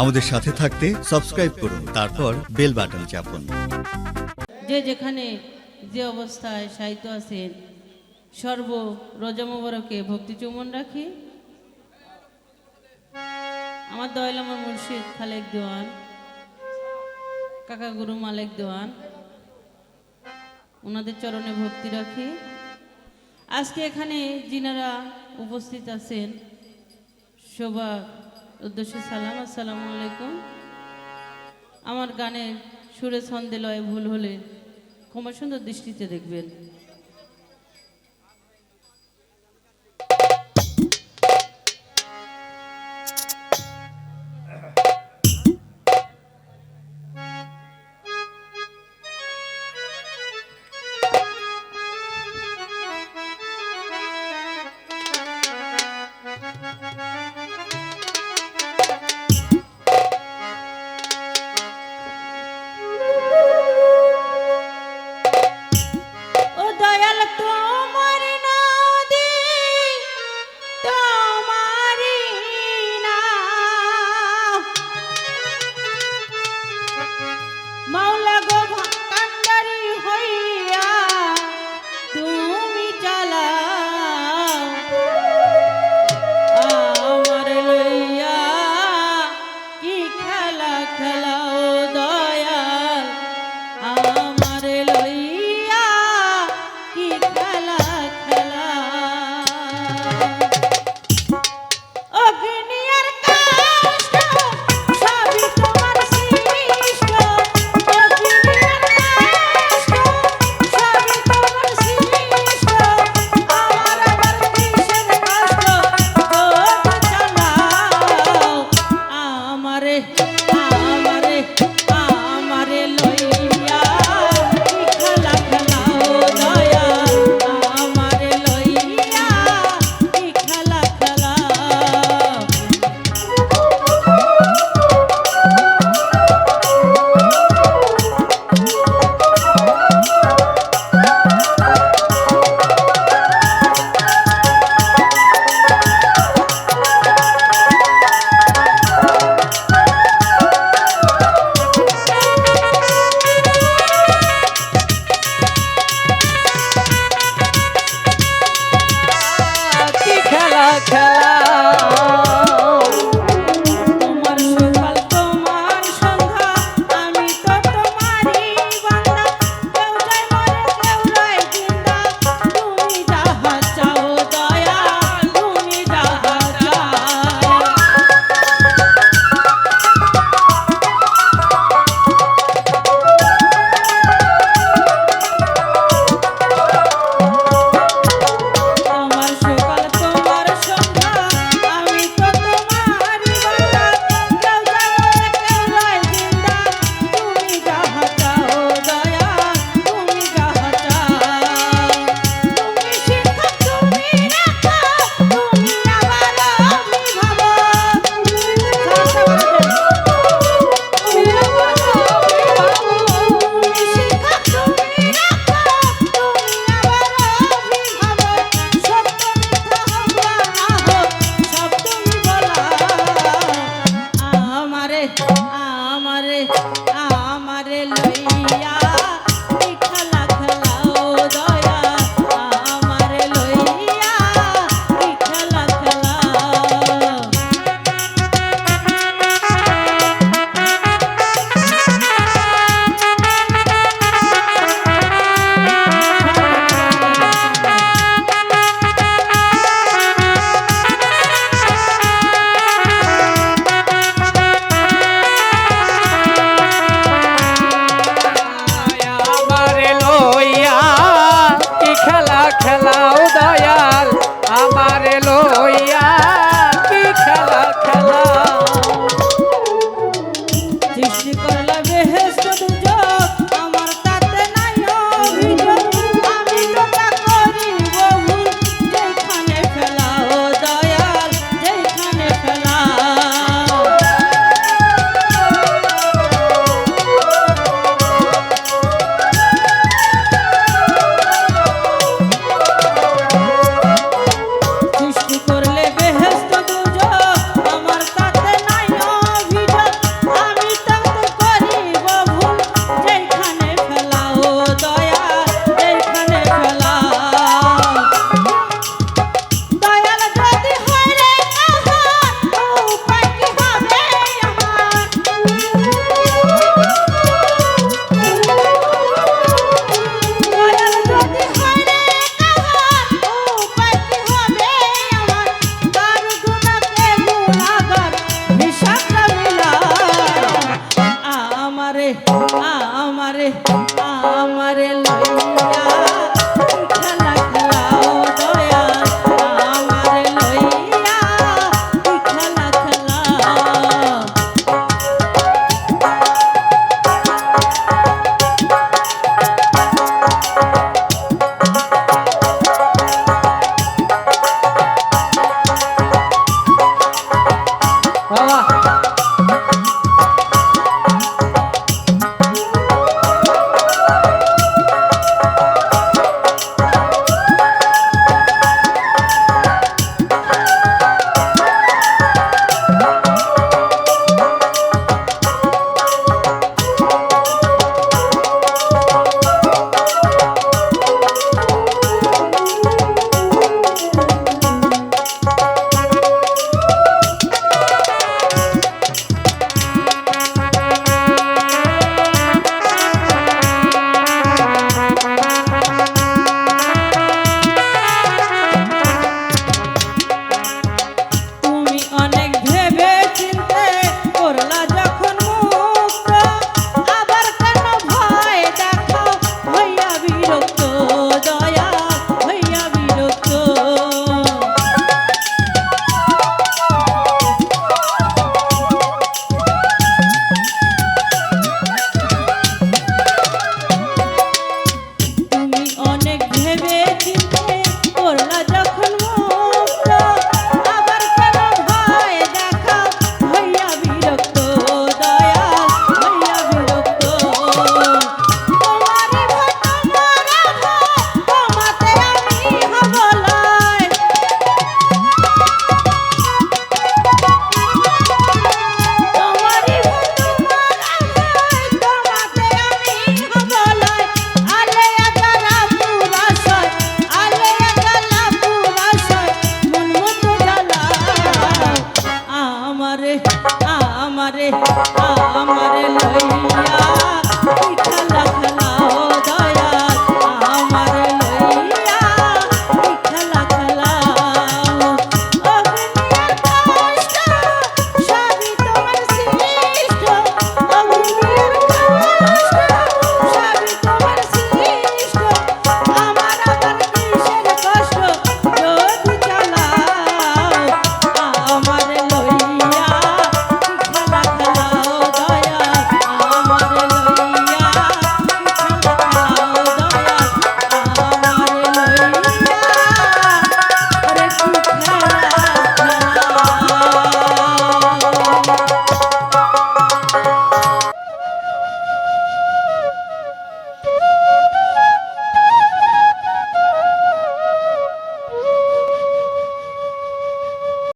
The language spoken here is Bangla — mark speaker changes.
Speaker 1: আমাদের সাথে থাকতে সাবস্ক্রাইব করুন, তারপর বেল বাটন চাপুন।
Speaker 2: যে যেখানে যে অবস্থায় সাহিত্য আছেন, সর্ব রজমবরকে ভক্তি চুমন রাখি। আমার দয়াল আমার মুর্শিদ খালেক দেওয়ান, কাকা গুরু মালেক দেওয়ান, ওনাদের চরণে ভক্তি রাখি। আজকে এখানে যিনারা উপস্থিত আছেন সবার উদ্দেশ্যে সালাম, আসসালামু আলাইকুম। আমার গানে সুরে ছন্দে লয়ে ভুল হলে ক্ষমা সুন্দর দৃষ্টিতে দেখবেন। মাওলা গো aquela আমার আমার লইয়া